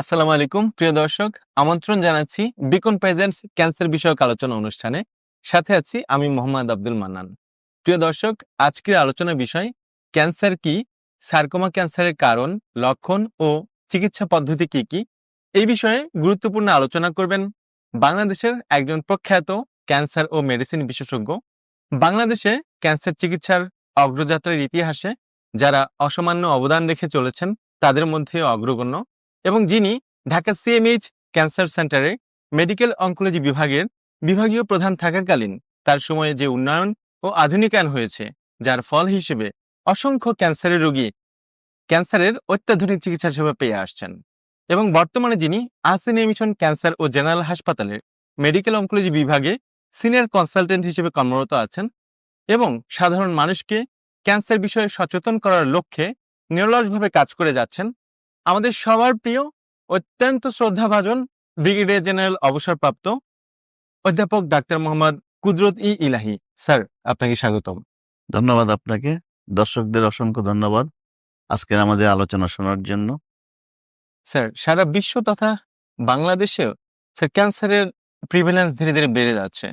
আসসালামু আলাইকুম, প্রিয় দর্শক। আমন্ত্রণ জানাচ্ছি বিকন প্রেজেন্টস ক্যান্সার বিষয়ক আলোচনা অনুষ্ঠানে। সাথে আছি আমি মোহাম্মদ আব্দুল মান্নান। প্রিয় দর্শক, আজকের আলোচনা বিষয়, ক্যান্সার কি, সার্কোমা ক্যান্সারের কারণ, লক্ষণ ও চিকিৎসা পদ্ধতি কি কি? এই বিষয়ে গুরুত্বপূর্ণ আলোচনা করবেন বাংলাদেশের একজন প্রখ্যাত ক্যান্সার ও মেডিসিন বিশেষজ্ঞ। বাংলাদেশে ক্যান্সার চিকিৎসার অগ্রযাত্রার ইতিহাসে যারা অসামান্য অবদান রেখে চলেছেন, তাদের মধ্যে অগ্রগণ্য। এবং যিনি ঢাকা সিএমএইচ ক্যান্সার সেন্টারে মেডিকেল অঙ্কোলজি বিভাগের বিভাগীয় প্রধান থাকাকালীন তার সময়ে যে উন্নয়ন ও আধুনিকায়ন হয়েছে, যার ফল হিসেবে অসংখ্য ক্যান্সারের রোগী ক্যান্সারের অত্যাধুনিক চিকিৎসা সেবা পেয়ে আসছেন এবং বর্তমানে যিনি আসিনিয়া মিশন ক্যান্সার ও জেনারেল হাসপাতালের মেডিকেল অঙ্কোলজি বিভাগে সিনিয়র কনসালটেন্ট হিসেবে কর্মরত আছেন এবং সাধারণ মানুষকে ক্যান্সার বিষয়ে সচেতন করার লক্ষ্যে নিরলসভাবে কাজ করে যাচ্ছেন আমাদের সবার প্রিয় অত্যন্ত শ্রদ্ধাভাজন ব্রিগেডিয়ার জেনারেল অবসরপ্রাপ্ত অধ্যাপক ডাক্তার মোহাম্মদ কুদরত ই ইলাহি। স্যার আপনাকে স্বাগতম। ধন্যবাদ আপনাকে। দর্শকদের অসংখ্য ধন্যবাদ আজকের আমাদের আলোচনা শোনার জন্য। স্যার সারা বিশ্ব তথা বাংলাদেশেও স্যার ক্যান্সারের প্রিভ্যালেন্স ধীরে ধীরে বেড়ে যাচ্ছে।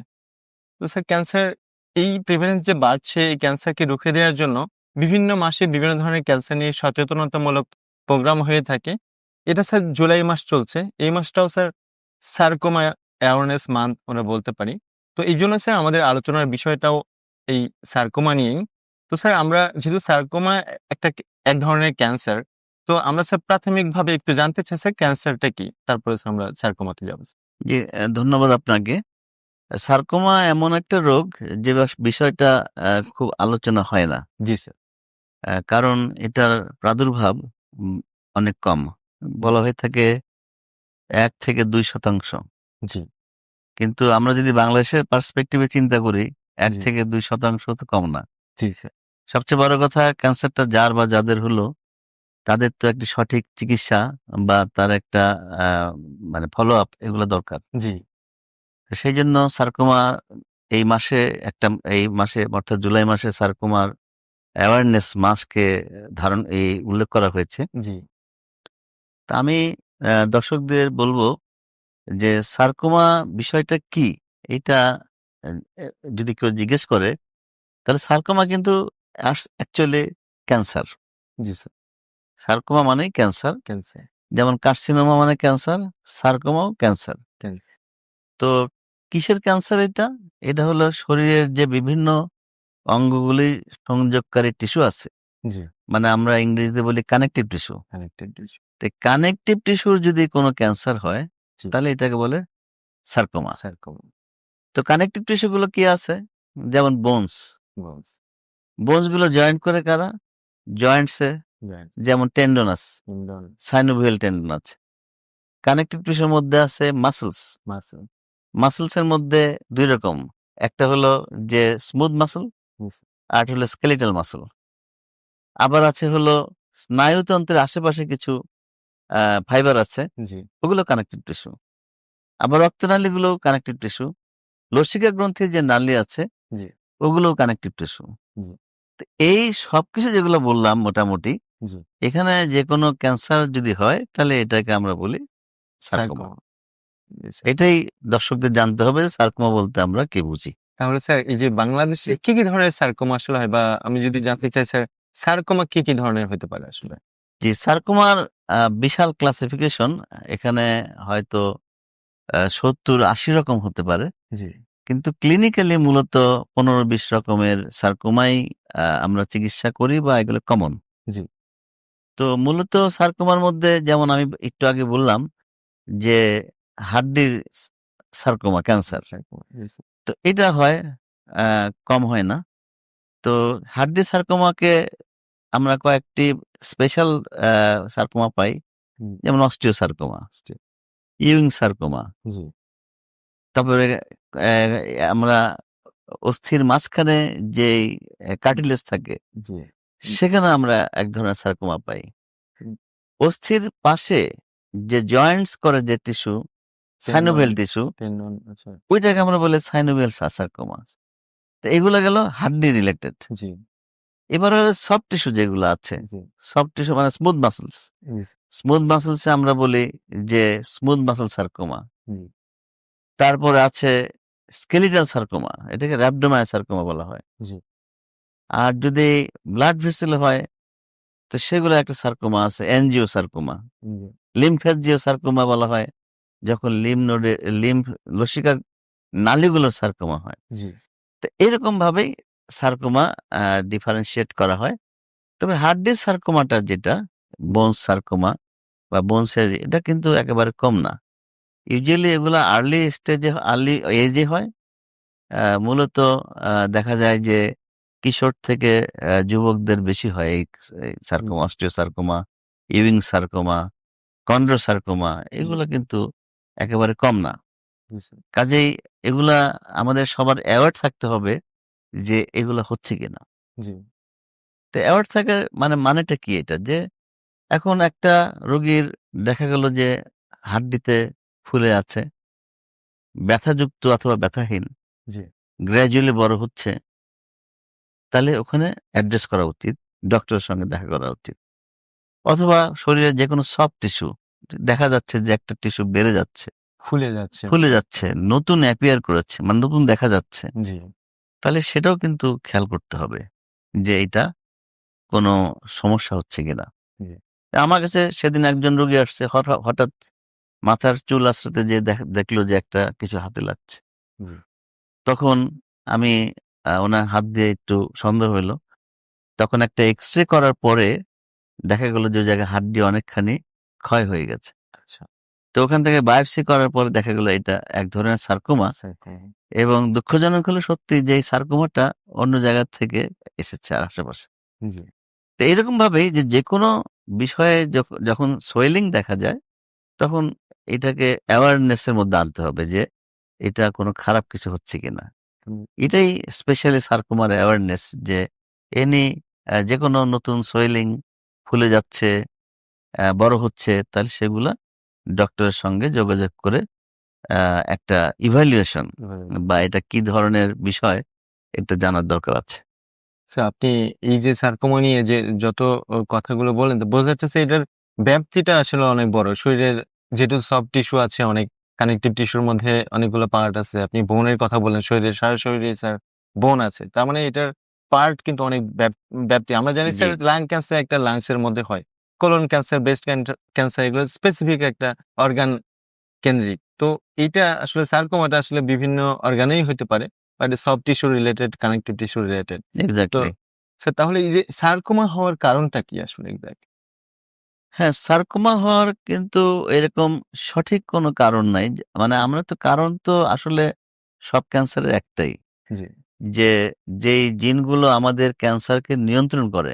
তো স্যার ক্যান্সার এই প্রিভ্যালেন্স যে বাড়ছে এই ক্যান্সারকে রুখে দেওয়ার জন্য বিভিন্ন মাসে বিভিন্ন ধরনের ক্যান্সার নিয়ে সচেতনতামূলক প্রোগ্রাম হয়ে থাকে। এটা স্যার জুলাই মাস চলছে। এই মাসটাও স্যার সার্কোমা অ্যাওয়ারনেস মান্থ আমরা বলতে পারি। তো এই জন্য স্যার আমাদের আলোচনার বিষয়টাও এই সার্কোমা নিয়েই। তো স্যার আমরা যেহেতু সার্কোমা একটা এক ধরনের ক্যান্সার তো আমরা স্যার প্রাথমিকভাবে একটু জানতে চাই স্যার ক্যান্সারটা কি? তারপরে স্যার আমরা সার্কোমাতে যাব। জি ধন্যবাদ আপনাকে। সার্কোমা এমন একটা রোগ যে বিষয়টা খুব আলোচনা হয় না। জি স্যার। কারণ এটার প্রাদুর্ভাব অনেক কম। বলা হয়ে থাকে এক থেকে দুই শতাংশ। জি। কিন্তু আমরা যদি বাংলাদেশের পার্সপেক্টিভে চিন্তা করি এক থেকে দুই শতাংশ তো কম না। জি। স্যার সবচেয়ে বড় কথা ক্যান্সারটা যার বা যাদের হলো তাদের তো একটি সঠিক চিকিৎসা বা তার একটা মানে ফলো আপ এগুলো দরকার। জি। সেই জন্য সার্কোমা এই মাসে একটা এই মাসে অর্থাৎ জুলাই মাসে সার্কোমার অ্যাওয়ারনেস মাসকে ধারণ এই উল্লেখ করা হয়েছে। জি। তা আমি দর্শকদের বলব যে সার্কোমা বিষয়টা কি? এটা যদি কেউ জিজ্ঞেস করে তাহলে সার্কোমা কিন্তু অ্যাকচুয়ালি ক্যান্সার জি স্যার। সার্কোমা মানেই ক্যান্সার ক্যান্সার যেমন কার্সিনোমা মানে ক্যান্সার সার্কোমাও ক্যান্সার ক্যান্সার তো কিসের ক্যান্সার এটা? এটা হলো শরীরের যে বিভিন্ন অঙ্গগুলি সংযোগকারী টিস্যু আছে। মানে আমরা ইংরেজিতে বলি কানেকটিভ টিস্যু কানেক্টেড তো কানেকটিভ টিস্যুর যদি কোনো ক্যান্সার হয় তাহলে এটাকে বলে সার্কোমা সার্কোমা তো কানেকটিভ টিস্যু গুলো কি আছে? যেমন বোনস বোনসগুলো জয়েন্ট করে কারা? জয়েন্টসে জয়েন্ট যেমন টেন্ডন আছে ইন্ডন সাইনোভিয়াল টেন্ডন আছে কানেকটিভ টিস্যুর মধ্যে আছে মাসেলস মাসল মাসেলস এর মধ্যে দুই রকম। একটা হলো যে স্মুথ মাসল. আর হলো স্কেলিটাল মাসল আবার আছে হলো স্নায়ুতন্ত্রের আশেপাশে কিছু ফাইবার আছে ওগুলো কানেকটিভ টিস্যু আবার রক্তনালীগুলো কানেকটিভ টিস্যু লসিকা গ্রন্থির যে নালী আছে। ওগুলো কানেকটিভ টিস্যু। এই সবকিছু যেগুলো বললাম মোটামুটি এখানে যে কোনো ক্যান্সার যদি হয় তাহলে এটাকে আমরা বলি সার্কোমা এটাই দর্শকদের জানতে হবে সার্কোমা বলতে আমরা কি বুঝি। তাহলে স্যার এই যে বাংলাদেশে কি কি ধরনের সার্কোমা আসলে হয়? বা আমি যদি জানতে চাই স্যার সার্কোমা কি কি ধরনের হতে পারে আসলে? যে সার্কোমার বিশাল ক্লাসিফিকেশন এখানে হয়তো সত্তর আশি রকম হতে পারে। জি। কিন্তু ক্লিনিক্যালি মূলত পনেরো বিশ রকমের সার্কোমাই আমরা চিকিৎসা করি বা এগুলো কমন জি। তো মূলত সার্কোমার মধ্যে যেমন আমি একটু আগে বললাম যে হাড্ডির সার্কোমা ক্যান্সার তো এটা হয় আহ, কম হয় না। তো হাড্ডি সার্কোমাকে আমরা কয়েকটি স্পেশাল সার্কোমা পাই। যেমন অস্টিও সার্কোমা ইউইং সার্কোমা তারপরে আমরা অস্থির মাঝখানে যে কার্টিলেজ থাকে সেখানে আমরা এক ধরনের সার্কোমা পাই। অস্থির পাশে যে জয়েন্টস করে যে টিস্যু সাইনোভেল টিস্যু। আচ্ছা। ওইটাকে আমরা বলে সাইনোভেল সার্কোমা তো এগুলো গেল হাড্ডি রিলেটেড। এবার হলো সফট টিস্যু যেগুলো আছে সফট টিস্যু মানে স্মুথ মাসেলস। স্মুথ মাসেলসে আমরা বলি যে স্মুথ মাসেল সার্কোমা। তারপরে আছে স্কেলিটাল সার্কোমা এটাকে র্যাবডোমায় সার্কোমা বলা হয়। আর যদি ব্লাড ভেসেল হয় তো সেগুলো একটা সার্কোমা আছে এনজিও সার্কোমা। লিমফেজিও সার্কোমা বলা হয়। যখন লিম নোডে লিম্ফ লসিকা নালীগুলোর সার্কোমা হয়। তো এরকম ভাবেই সার্কোমা ডিফারেন্সিয়েট করা হয়। তবে হার্ডির সার্কোমাটা যেটা বোনস সার্কোমা বা বোনসের এটা কিন্তু একেবারে কম না। ইউজুয়ালি এগুলো আর্লি স্টেজে আর্লি এজে হয়। আহ, মূলত দেখা যায় যে কিশোর থেকে যুবকদের বেশি হয় এই sarcoma osteosarcoma Ewing sarcoma chondrosarcoma এগুলো কিন্তু একেবারে কম না। কাজেই এগুলা আমাদের সবার অ্যাওয়ার্ড থাকতে হবে যে এগুলা হচ্ছে কিনা। তো অ্যাওয়ার্ড থাকার মানে মানেটা কি এটা? যে এখন একটা রোগীর দেখা গেল যে হাড্ডিতে ফুলে আছে ব্যথাযুক্ত অথবা ব্যথাহীন গ্র্যাজুয়ালি বড় হচ্ছে তাহলে ওখানে অ্যাড্রেস করা উচিত ডক্টরের সঙ্গে দেখা করা উচিত। অথবা শরীরে যে কোনো সফট টিস্যু দেখা যাচ্ছে যে একটা টিস্যু বেড়ে যাচ্ছে। ফুলে যাচ্ছে। ফুলে যাচ্ছে নতুন অ্যাপিয়ার করেছে মানে নতুন দেখা যাচ্ছে। জি। তাহলে সেটাও কিন্তু খেয়াল করতে হবে যে এটা কোনো সমস্যা হচ্ছে কিনা। আমার কাছে সেদিন একজন রোগী আসছে হঠা- হঠাৎ মাথার চুল আশ্রাতে যে দেখল যে একটা কিছু হাতে লাগছে। তখন আমি ওনার হাত দিয়ে একটু সন্দেহ হলো। তখন একটা এক্স রে করার পরে দেখা গেল যে ওই জায়গায় হাড্ডি অনেকখানি ক্ষয় হয়ে গেছে। আচ্ছা। তো ওখান থেকে বায়োপসি করার পরে দেখা গেল এটা এক ধরনের সার্কোমা সার্কোমা এবং দুঃখজনক হলো সত্যি যে এই সার্কোমাটা অন্য জায়গা থেকে এসেছে আর আশেপাশে। তো এরকম ভাবেই যে যে কোনো বিষয়ে যখন সোয়েলিং দেখা যায় তখন এটাকে অ্যাওয়ারনেসের মধ্যে আনতে হবে যে এটা কোনো খারাপ কিছু হচ্ছে কিনা। এটাই স্পেশালি সার্কোমার অ্যাওয়ারনেস যে এনি যে কোনো নতুন সোয়েলিং ফুলে যাচ্ছে বড় হচ্ছে তাহলে সেগুলা ডক্টরের সঙ্গে যোগাযোগ করে আহ, একটা ইভ্যালুয়েশন বা এটা কি ধরনের বিষয় এটা জানার দরকার আছে। আপনি এই যে সার্কোমা নিয়ে যে যত কথাগুলো বলেন তো বোঝা যাচ্ছে এটার ব্যাপ্তিটা আসলে অনেক বড়। শরীরের যেহেতু সফট টিস্যু আছে অনেক কানেকটিভ টিস্যুর মধ্যে অনেকগুলো পার্ট আছে। আপনি বোনের কথা বলেন শরীরের সারা শরীরে স্যার বোন আছে। তার মানে এটার পার্ট কিন্তু অনেক ব্যাপ- ব্যাপ্তি। আমরা জানি স্যার লাং ক্যান্সার একটা লাংস এর মধ্যে হয়। কোলন ক্যান্সার ব্রেস্ট ক্যান্সার এগুলো স্পেসিফিক একটা অর্গান কেন্দ্রিক। তো এইটা আসলে সার্কোমাটা আসলে বিভিন্ন অর্গানেই হতে পারে but soft tissue related connective tissue related sir তাহলে এই যে সার্কোমা হওয়ার কারণটা কি আসলে এক্সাক্ট হ্যাঁ সার্কোমা হওয়ার কিন্তু এরকম সঠিক কোনো কারণ নাই। মানে আমরা তো কারণ তো আসলে সব ক্যান্সারের একটাই। যে যেই জিনগুলো আমাদের ক্যান্সারকে নিয়ন্ত্রণ করে।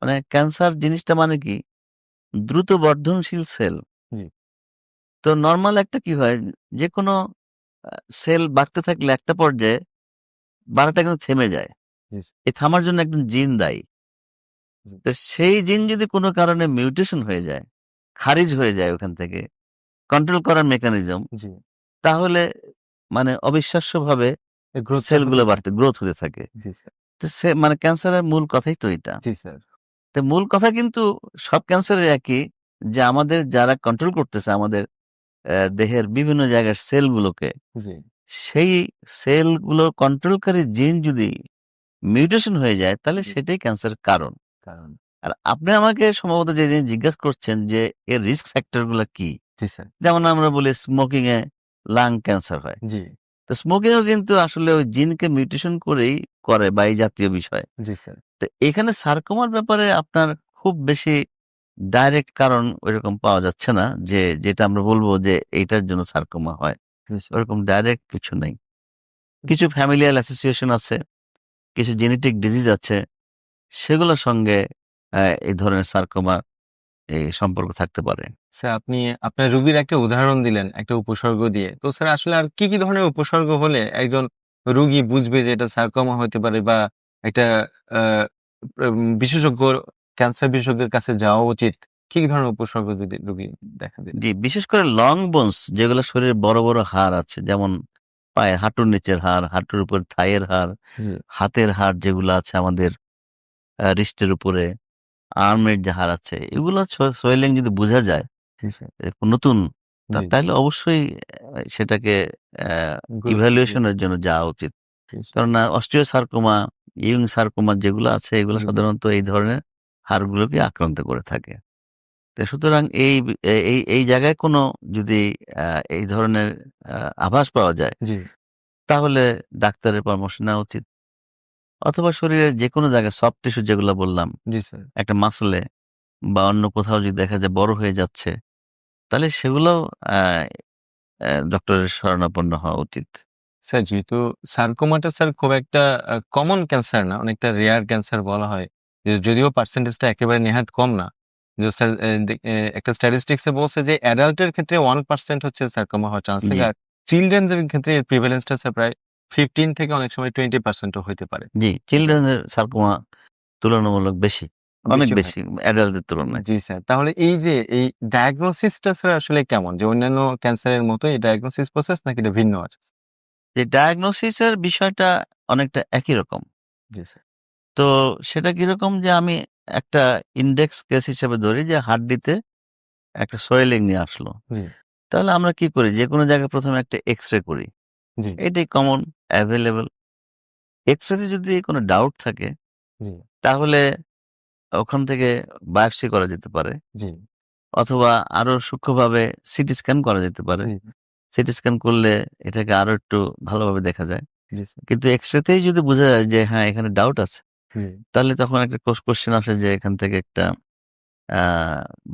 মানে ক্যান্সার জিনিসটা মানে কি? দ্রুত বর্ধনশীল সেল। তো নর্মাল একটা কি হয়? যে কোনো সেল বাড়তে থাকলে একটা পর্যায়ে বাড়াটা কিন্তু থেমে যায়। এই থামার জন্য একজন জিন দায়ী। তো সেই জিন যদি কোনো কারণে মিউটেশন হয়ে যায় খারিজ হয়ে যায় ওখান থেকে কন্ট্রোল করার মেকানিজম জি। তাহলে মানে অবিশ্বাস্যভাবে সেলগুলো বাড়তে গ্রোথ হতে থাকে। মানে ক্যান্সারের মূল কথাই তো এটা। জি স্যার। তো মূল কথা কিন্তু সব ক্যান্সারের একই যে আমাদের যারা কন্ট্রোল করতেছে আমাদের দেহের বিভিন্ন জায়গার সেলগুলোকে সেই সেলগুলো কন্ট্রোলকারী জিন যদি মিউটেশন হয়ে যায় তাহলে সেটাই ক্যান্সারের কারণ। কারণ। আর আপনি আমাকে সম্ভবত যে জিনিস জিজ্ঞাসা করছেন যে এর রিস্ক ফ্যাক্টরগুলো কি? যেমন আমরা বলি স্মোকিং এ লাং ক্যান্সার হয়। জি। তো স্মোকিংও কিন্তু আসলে ওই জিনকে মিউটেশন করেই করে বা এই জাতীয় বিষয়। জি স্যার। তো এখানে সার্কোমার ব্যাপারে আপনার খুব বেশি ডাইরেক্ট কারণ ওইরকম পাওয়া যাচ্ছে না যে যেটা আমরা বলব যে এইটার জন্য সার্কোমা হয়। ওরকম ডাইরেক্ট কিছু নেই। কিছু ফ্যামিলিয়াল অ্যাসোসিয়েশন আছে কিছু জেনেটিক ডিজিজ আছে সেগুলোর সঙ্গে এই ধরনের সার্কোমা এই সম্পর্ক থাকতে পারে। স্যার আপনি আপনার রুগীর একটা উদাহরণ দিলেন একটা উপসর্গ দিয়ে। তো স্যার আসলে আর কি কি ধরনের উপসর্গ হলে একজন রুগী বুঝবে যে এটা সার্কোমা হতে পারে বা একটা বিশেষজ্ঞ ক্যান্সার বিশেষজ্ঞের কাছে যাওয়া উচিত? কি কি ধরনের উপসর্গ যদি রোগী দেখা দিন জি বিশেষ করে লং বোনস যেগুলো শরীরে বড় বড় হাড় আছে যেমন পায়ের হাঁটুর নিচের হাড় হাঁটুর উপর থাইয়ের হাড় হাতের হাড় যেগুলো আছে আমাদের রিস্টের উপরে আর্মের যে হার আছে এগুলো সোয়েলিং যদি বোঝা যায় নতুন তাহলে অবশ্যই সেটাকে ইভ্যালুয়েশনের জন্য যাওয়া উচিত। কারণ অস্ট্রিও সার্কোমা ইউং সার্কোমা যেগুলো আছে এগুলো সাধারণত এই ধরনের হাড়গুলোকে আক্রান্ত করে থাকে। তো সুতরাং এই এই এই জায়গায় কোনো যদি আহ, এই ধরনের আভাস পাওয়া যায় তাহলে ডাক্তারের পরামর্শ নেওয়া উচিত। অথবা শরীরের যে কোনো জায়গায় সফট টিস্যু যেগুলো বললাম জি স্যার। একটা মাসলে বা অন্য কোথাও যদি দেখা যায় বড় হয়ে যাচ্ছে তাহলে সেগুলো ডক্টরের শরণাপন্ন হওয়া উচিত। স্যার যেহেতু সার্কোমাটা স্যার খুব একটা কমন ক্যান্সার না অনেকটা রেয়ার ক্যান্সার বলা হয় যে যদিও পার্সেন্টেজটা একেবারে নেহাত কম না। যে স্যার একটা স্ট্যাটিস্টিক্সে বলছে যে অ্যাডাল্টের ক্ষেত্রে ওয়ান পার্সেন্ট হচ্ছে সার্কোমা হওয়ার চান্স থাকে। আর চিলড্রেনদের ক্ষেত্রে এর প্রিভ্যালেন্সটা স্যার প্রায় ফিফটিন থেকে অনেক সময় টোয়েন্টি পার্সেন্টও হতে পারে। জি চিলড্রেনের সার্কোমা তুলনামূলক বেশি অনেক বেশি। অ্যাডাল্টদের তুলনায়। জি স্যার তাহলে এই যে এই ডায়াগনোসিসটা স্যার আসলে কেমন? যে অন্যান্য ক্যান্সারের মতো এই ডায়াগনোসিস প্রসেস নাকি এটা ভিন্ন আছে? যে ডায়াগনোসিসের বিষয়টা অনেকটা একই রকম। জি স্যার। তো সেটা কীরকম যে আমি একটা ইন্ডেক্স কেস হিসেবে ধরি যে হাড্ডিতে একটা সোয়েলিং নিয়ে আসলো। তাহলে আমরা কি করি? যে কোনো জায়গায় প্রথমে একটা এক্স রে করি। জি। এটাই কমন অ্যাভেলেবল এক্স রেতে যদি কোনো ডাউট থাকে জি। তাহলে ওখান থেকে বায়োপসি করা যেতে পারে। জি। অথবা আরও সূক্ষ্মভাবে সিটি স্ক্যান করা যেতে পারে। জি। সিটি স্ক্যান করলে এটাকে আরও একটু ভালোভাবে দেখা যায়। জি স্যার। কিন্তু এক্স রেতেই যদি বোঝা যায় যে হ্যাঁ এখানে ডাউট আছে জি। তাহলে তখন একটা কোশ্চেন আসে যে এখান থেকে একটা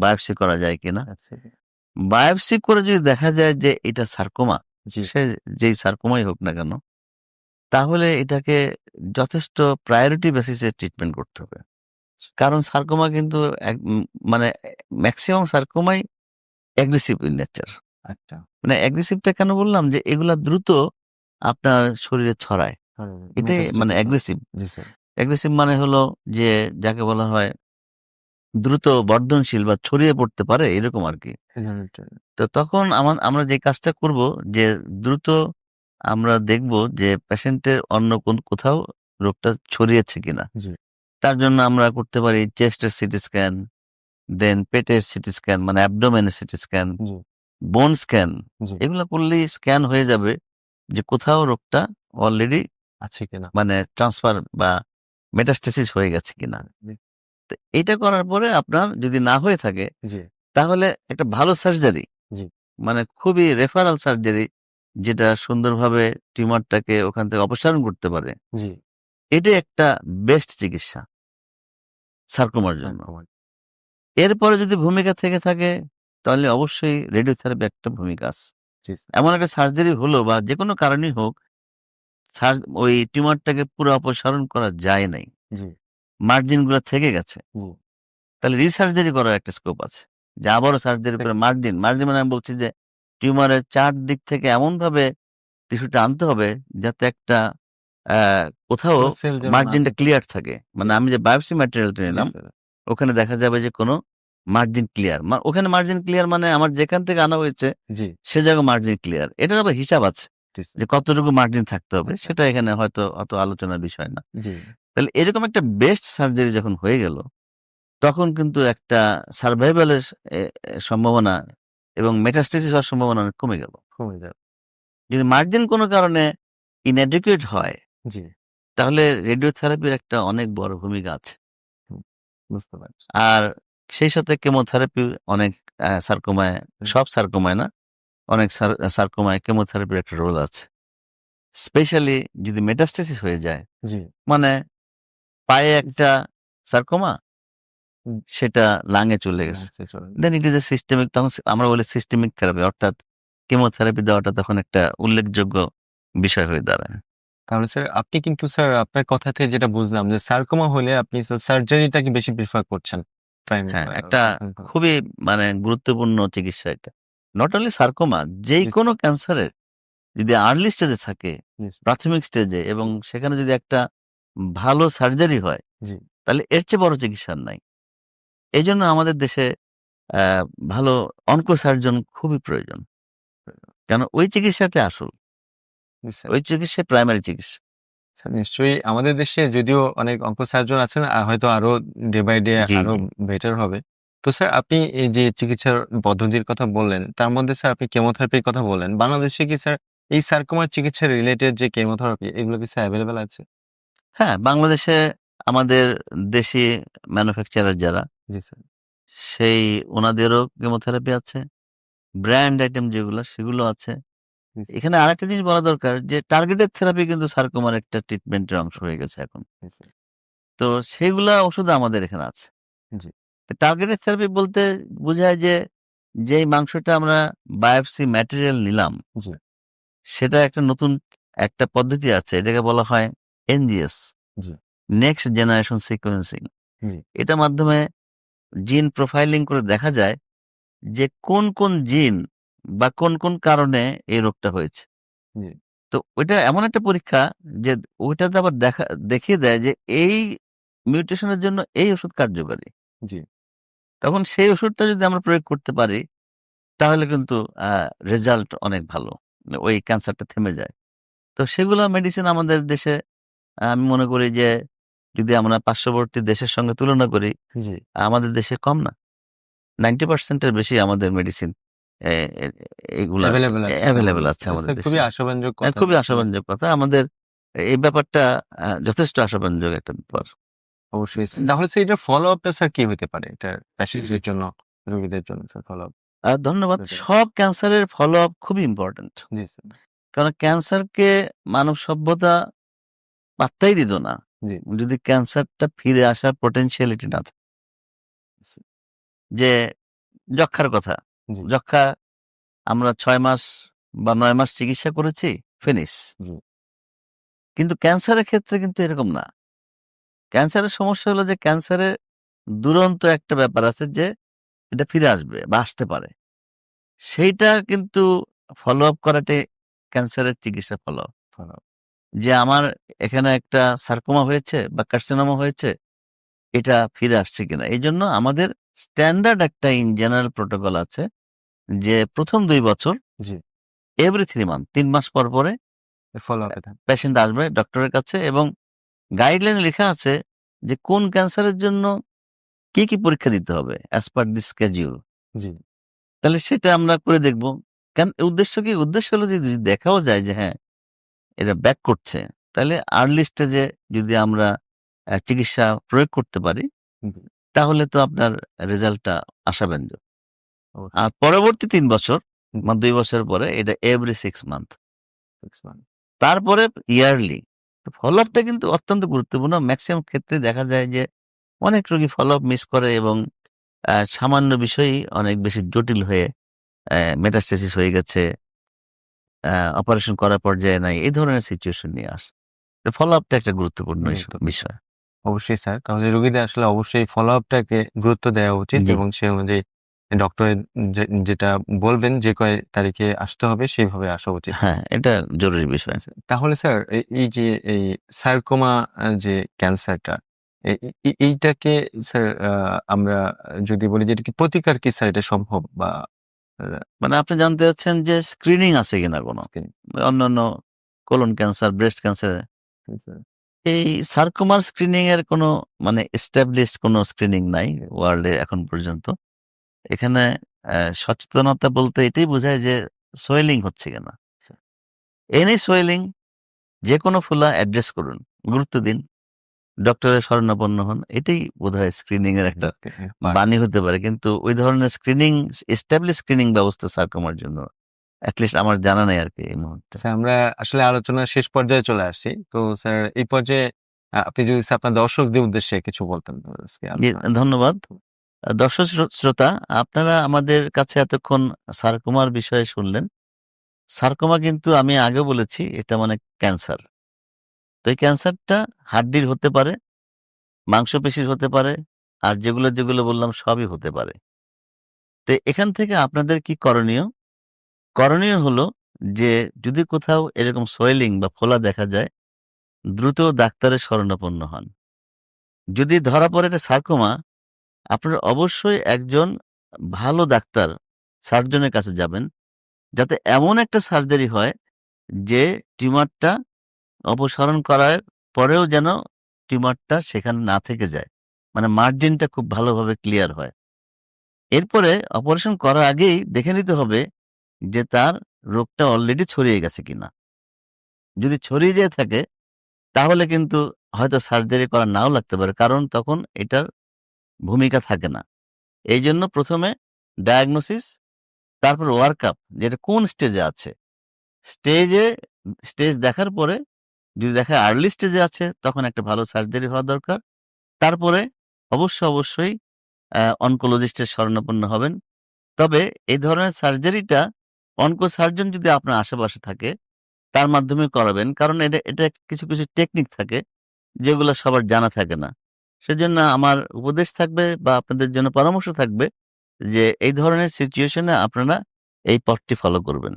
বায়োপসি করা যায় কিনা। Absolutely. বায়োপসি করে যদি দেখা যায় যে এটা সার্কোমা জি। সে যেই সার্কোমাই হোক না কেন তাহলে এটাকে যথেষ্ট প্রায়োরিটি বেসিসে ট্রিটমেন্ট করতে হবে। কারণ সার্কোমা কিন্তু মানে ম্যাক্সিমাম সার্কোমাই অ্যাগ্রেসিভ ইন নেচার আচ্ছা। মানে অ্যাগ্রেসিভটা কেন বললাম যে এগুলা দ্রুত আপনার শরীরে ছড়ায়। এটাই মানে অ্যাগ্রেসিভ অ্যাগ্রেসিভ মানে হলো যে যাকে বলা হয় দ্রুত বর্ধনশীল বা ছড়িয়ে পড়তে পারে এরকম আর কি। তো তখন আমার আমরা যে কাজটা করব যে দ্রুত আমরা দেখব যে পেশেন্টের অন্য কোন কোথাও রোগটা ছড়িয়েছে কিনা। তার জন্য আমরা করতে পারি চেস্টের সিটি স্ক্যান দেন পেটের সিটি স্ক্যান মানে অ্যাবডোমেনের সিটি স্ক্যান বোন স্ক্যান এগুলো করলেই স্ক্যান হয়ে যাবে যে কোথাও রোগটা অলরেডি আছে কিনা। মানে ট্রান্সফার বা মেটাস্টেসিস হয়ে গেছে কিনা। তো এটা করার পরে আপনার যদি না হয়ে থাকে তাহলে একটা ভালো সার্জারি মানে খুবই রেফারাল সার্জারি যেটা সুন্দরভাবে টিউমারটাকে ওখান থেকে অপসারণ করতে পারে। এটা একটা বেস্ট চিকিৎসা। সার্কোমার জন্য। এরপরে যদি ভূমিকা থেকে থাকে তাহলে অবশ্যই রেডিওথেরাপি একটা ভূমিকা আছে। এমন একটা সার্জারি হলো বা যে কোনো কারণেই হোক সার্জ- ওই টিউমারটাকে পুরো অপসারণ করা যায় নাই। মার্জিনগুলো থেকে গেছে। তাহলে রিসার্জারি করার একটা স্কোপ আছে। যে আবারও সার্জারি করে মার্জিন মার্জিন মানে আমি বলছি যে টিউমারের চার দিক থেকে এমন ভাবে টিস্যুটা আনতে হবে যাতে একটা কোথাও মার্জিনটা ক্লিয়ার থাকে। মানে আমি যে বায়োপসি ম্যাটেরিয়ালটা নিলাম ওখানে দেখা যাবে যে কোনো মার্জিন ক্লিয়ার। ওখানে মার্জিন ক্লিয়ার মানে আমার যেখান থেকে আনা হয়েছে সে জায়গায় মার্জিন ক্লিয়ার। এটার আবার হিসাব আছে যে কতটুকু মার্জিন থাকতে হবে আচ্ছা। সেটা এখানে হয়তো অত আলোচনার বিষয় না। তাহলে এরকম একটা বেস্ট সার্জারি যখন হয়ে গেল তখন কিন্তু একটা সার্ভাইভালের সম্ভাবনা এবং মেটাস্টেসিস হওয়ার সম্ভাবনা অনেক কমে গেল। কমে যাবে যদি মার্জিন কোনো কারণে ইনএডুকেট হয় জি। তাহলে রেডিওথেরাপির একটা অনেক বড় ভূমিকা আছে। বুঝতে পারছি। আর সেই সাথে কেমোথেরাপি অনেক সার্কোমায় সব সার্কোমায় না অনেক সার্কোমায় কেমোথেরাপির একটা রোল আছে। স্পেশালি যদি মেটাস্টেসিস হয়ে যায় মানে পায়ে একটা সার্কোমা। সেটা লাঙে চলে গেছে। দেন ইট ইজ এ সিস্টেমিক তখন আমরা বলি সিস্টেমিক থেরাপি অর্থাৎ কেমোথেরাপি দেওয়াটা তখন একটা উল্লেখযোগ্য বিষয় হয়ে দাঁড়ায়। তাহলে স্যার আপনি কিন্তু স্যার আপনার কথা থেকে যেটা বুঝলাম যে সার্কোমা হলে আপনি সার্জারিটাকে বেশি প্রিফার করছেন? হ্যাঁ, একটা। খুবই মানে গুরুত্বপূর্ণ চিকিৎসা এটা। নট অনলি সার্কোমা যেই কোনো ক্যান্সারের যদি আর্লি স্টেজে থাকে প্রাথমিক স্টেজে এবং সেখানে যদি একটা ভালো সার্জারি হয় তাহলে এর চেয়ে বড় চিকিৎসার নাই। এই জন্য আমাদের দেশে ভালো অঙ্ক সার্জন খুবই প্রয়োজন। কেন? ওই চিকিৎসাটা আসল। ওই চিকিৎসা প্রাইমারি চিকিৎসা। নিশ্চয়ই আমাদের দেশে যদিও অনেক অঙ্কোসার্জন আছেন হয়তো আরও ডে বাই ডে আরও বেটার হবে। তো স্যার আপনি এই যে চিকিৎসার পদ্ধতির কথা বললেন তার মধ্যে স্যার আপনি কেমোথেরাপির কথা বললেন বাংলাদেশে কি স্যার এই সার্কোমার চিকিৎসা রিলেটেড যে কেমোথেরাপি এগুলো কি স্যার অ্যাভেলেবেল আছে? হ্যাঁ, বাংলাদেশে আমাদের দেশি ম্যানুফ্যাকচারার যারা, জি স্যার সেই ওনাদেরও কেমোথেরাপি আছে। ব্র্যান্ড আইটেম যেগুলো সেগুলো আছে। এখানে আরেকটা জিনিস বলা দরকার যে টার্গেটেড থেরাপি কিন্তু সার্কোমার একটা ট্রিটমেন্টের অংশ হয়ে গেছে এখন। তো সেগুলা ওষুধ আমাদের এখানে আছে। টার্গেটেড থেরাপি বলতে বোঝায় যে যেই মাংসটা আমরা বায়োপসি ম্যাটেরিয়াল নিলাম সেটা একটা নতুন একটা পদ্ধতি আছে এটাকে বলা হয় এনজিএস নেক্সট জেনারেশন সিকোয়েন্সিং জি এটার মাধ্যমে জিন প্রোফাইলিং করে দেখা যায় যে কোন কোন জিন বা কোন কোন কারণে এই রোগটা হয়েছে। তো ওইটা এমন একটা পরীক্ষা যে ওইটাতে আবার দেখা দেখিয়ে দেয় যে এই মিউটেশনের জন্য এই ওষুধ কার্যকারী। জি। তখন সেই ওষুধটা যদি আমরা প্রয়োগ করতে পারি তাহলে কিন্তু রেজাল্ট অনেক ভালো। ওই ক্যান্সারটা থেমে যায়। তো সেগুলো মেডিসিন আমাদের দেশে আমি মনে করি যে যদি আমরা পার্শ্ববর্তী দেশের সঙ্গে তুলনা করি আমাদের দেশে কম না। নাইনটি পার্সেন্টের বেশি আমাদের মেডিসিন এইগুলা অ্যাভেলেবেল আছে আমাদের দেশে। আমাদের খুবই হ্যাঁ, কথা। খুবই আশাবাঞ্জক কথা। আমাদের এই ব্যাপারটা যথেষ্ট আশাবাঞ্জক একটা ব্যাপার। অবশ্যই। তাহলে ফলো আপটা স্যার কি হতে পারে? এটা প্যাশেন্টের জন্য রোগীদের জন্য স্যার ফলো আপ ধন্যবাদ। সব ক্যান্সারের ফলো আপ খুবই ইম্পর্টেন্ট কারণ ক্যান্সারকে মানব সভ্যতা পাত্তাই দিত না। জি যদি ক্যান্সারটা ফিরে আসার পটেনশিয়ালিটি না থাকে। যে যক্ষার কথা যক্ষা আমরা ছয় মাস বা নয় মাস চিকিৎসা করেছি ফিনিশ কিন্তু ক্যান্সারের ক্ষেত্রে কিন্তু এরকম না। ক্যান্সারের সমস্যা হলো যে ক্যান্সারের দুরন্ত একটা ব্যাপার আছে যে এটা ফিরে আসবে বা আসতে পারে। সেইটা কিন্তু ফলো আপ করাটাই ক্যান্সারের চিকিৎসা ফলো আপ ফলো আপ যে আমার এখানে একটা সার্কোমা হয়েছে বা কার্সিনোমা হয়েছে এটা ফিরে আসছে কিনা? এই জন্য আমাদের স্ট্যান্ডার্ড একটা ইন জেনারেল প্রোটোকল আছে যে প্রথম দুই বছর এভরি থ্রি মান্থ তিন মাস পর পরে পেশেন্ট আসবে ডক্টরের কাছে এবং গাইডলাইন লেখা আছে যে কোন ক্যান্সারের জন্য কি কি পরীক্ষা দিতে হবে অ্যাজ পার দি স্কেজিউল জি। তাহলে সেটা আমরা করে দেখব। কেন উদ্দেশ্য কি? উদ্দেশ্য হলো যে যদি দেখাও যায় যে হ্যাঁ এটা ব্যাক করছে তাহলে আর্লি স্টেজে যদি আমরা চিকিৎসা প্রয়োগ করতে পারি তাহলে তো আপনার রেজাল্টটা আশাব্যঞ্জক। আর পরবর্তী তিন বছর দুই বছর পরে এটা এভরি সিক্স মান্থ। তারপরে ইয়ারলি ফলো আপটা কিন্তু অত্যন্ত গুরুত্বপূর্ণ। ম্যাক্সিমাম ক্ষেত্রে দেখা যায় যে অনেক রোগী ফলো আপ মিস করে এবং সামান্য বিষয়ই অনেক বেশি জটিল হয়ে মেটাস্টেসিস হয়ে গেছে। অপারেশন করার পর্যায়ে নাই এই ধরনের সিচুয়েশন নিয়ে আসে। ফলো আপটা একটা গুরুত্বপূর্ণ বিষয়। অবশ্যই স্যার তাহলে রোগীদের আসলে অবশ্যই ফলো আপটাকে গুরুত্ব দেওয়া উচিত এবং সে অনুযায়ী ডক্টর যেটা বলবেন যে কয় তারিখে আসতে হবে সেইভাবে আসা উচিত। হ্যাঁ এটা জরুরি বিষয়। আচ্ছা, তাহলে স্যার এই- যে এই সার্কোমা যে ক্যান্সারটা এইটাকে স্যার আমরা যদি বলি যে এটা কি প্রতিকার কি স্যার এটা সম্ভব বা মানে আপনি জানতে চাচ্ছেন যে স্ক্রিনিং আছে কিনা কোনো? অন্যান্য কোলন ক্যান্সার ব্রেস্ট ক্যান্সার এই সার্কোমার স্ক্রিনিং এর কোনো মানে এস্টাবলিশড কোনো স্ক্রিনিং নাই ওয়ার্ল্ডে এখন পর্যন্ত। এখানে সচেতনতা বলতে এটাই বোঝায় যে সোয়েলিং হচ্ছে কিনা। আচ্ছা। এনি সোয়েলিং যে কোনো ফুলা অ্যাড্রেস করুন গুরুত্ব দিন। ডক্টরের শরণাপন্ন হন এটাই বোধহয় স্ক্রিনিং এর একটা বাণী হতে পারে। কিন্তু ওই ধরনের স্ক্রিনিং এস্টাবলিশ স্ক্রিনিং ব্যবস্থা সার্কোমার জন্য অ্যাটলিস্ট আমার জানা নেই আর কি এই মুহূর্তে। আমরা আসলে আলোচনার শেষ পর্যায়ে চলে আসছি। তো স্যার এই পর্যায়ে আপনি যদি আপনার দর্শকদের উদ্দেশ্যে কিছু বলতেন ধন্যবাদ। দর্শক শ্রো- শ্রোতা আপনারা আমাদের কাছে এতক্ষণ সার্কোমার বিষয়ে শুনলেন। সার্কোমা কিন্তু আমি আগে বলেছি এটা মানে ক্যান্সার তো এই ক্যান্সারটা হাড্ডির হতে পারে, মাংসপেশির হতে পারে, আর যেগুলো যেগুলো বললাম সবই হতে পারে। তো এখান থেকে আপনাদের কি করণীয়? করণীয় হলো যে যদি কোথাও এরকম সোয়েলিং বা ফোলা দেখা যায়, দ্রুত ডাক্তারের শরণাপন্ন হন। যদি ধরা পড়ে এটা সার্কোমা, আপনারা অবশ্যই একজন ভালো ডাক্তার, সার্জনের কাছে যাবেন, যাতে এমন একটা সার্জারি হয় যে টিউমারটা অপসারণ করার পরেও যেন টিউমারটা সেখানে না থেকে যায়। মানে মার্জিনটা খুব ভালোভাবে ক্লিয়ার হয়। এরপরে অপারেশন করার আগেই দেখে নিতে হবে যে তার রোগটা অলরেডি ছড়িয়ে গেছে কিনা। যদি ছড়িয়ে যেয়ে থাকে, তাহলে কিন্তু হয়তো সার্জারি করা নাও লাগতে পারে, কারণ তখন এটার ভূমিকা থাকে না। এই জন্য প্রথমে ডায়াগনোসিস, তারপর ওয়ার্ক আপ যেটা কোন স্টেজে আছে। স্টেজে, স্টেজ দেখার পরে যদি দেখা আর্লি স্টেজে আছে, তখন একটা ভালো সার্জারি হওয়া দরকার। তারপরে অবশ্য অবশ্যই অনকোলজিস্টের শরণাপন্ন হবেন। তবে এই ধরনের সার্জারিটা অনকো সার্জন যদি আপনার আশেপাশে থাকে, তার মাধ্যমে করাবেন। কারণ এটা এটা কিছু কিছু টেকনিক থাকে, যেগুলো সবার জানা থাকে না। সেজন্য আমার উপদেশ থাকবে বা আপনাদের জন্য পরামর্শ থাকবে যে এই ধরনের সিচুয়েশনে আপনারা এই পথটি ফলো করবেন।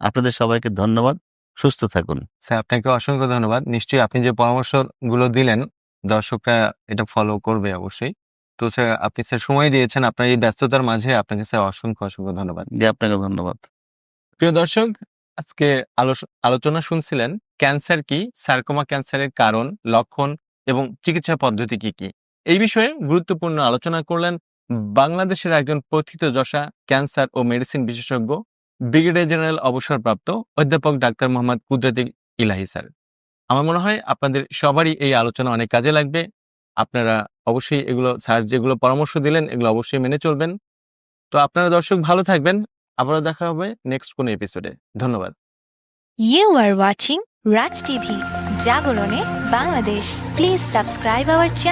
আপনাদের সবাইকে ধন্যবাদ। সুস্থ থাকুন। স্যার আপনাকে অসংখ্য ধন্যবাদ। নিশ্চয়ই আপনি যে পরামর্শগুলো দিলেন দর্শকরা এটা ফলো করবে অবশ্যই। তো স্যার আপনি স্যার সময় দিয়েছেন আপনার এই ব্যস্ততার মাঝে আপনাকে স্যার অসংখ্য অসংখ্য ধন্যবাদ। আপনাকে ধন্যবাদ। প্রিয় দর্শক আজকে আলোচনা শুনছিলেন ক্যান্সার কি সার্কোমা ক্যান্সারের কারণ লক্ষণ এবং চিকিৎসা পদ্ধতি কি কি? এই বিষয়ে গুরুত্বপূর্ণ আলোচনা করলেন বাংলাদেশের একজন প্রথিতযশা ক্যান্সার ও মেডিসিন বিশেষজ্ঞ ব্রিগেডিয়ার জেনারেল অবসরপ্রাপ্ত অধ্যাপক ডাক্তার মোহাম্মদ কুদরতি ইলাহি স্যার। আমার মনে হয় আপনাদের সবারই এই আলোচনা অনেক কাজে লাগবে। আপনারা অবশ্যই এগুলো স্যার যেগুলো পরামর্শ দিলেন এগুলো অবশ্যই মেনে চলবেন। তো আপনারা দর্শক ভালো থাকবেন। আবারও দেখা হবে নেক্সট কোন এপিসোডে ধন্যবাদ। You R watching Raj TV, Jagorone, Bangladesh. Please subscribe our channel.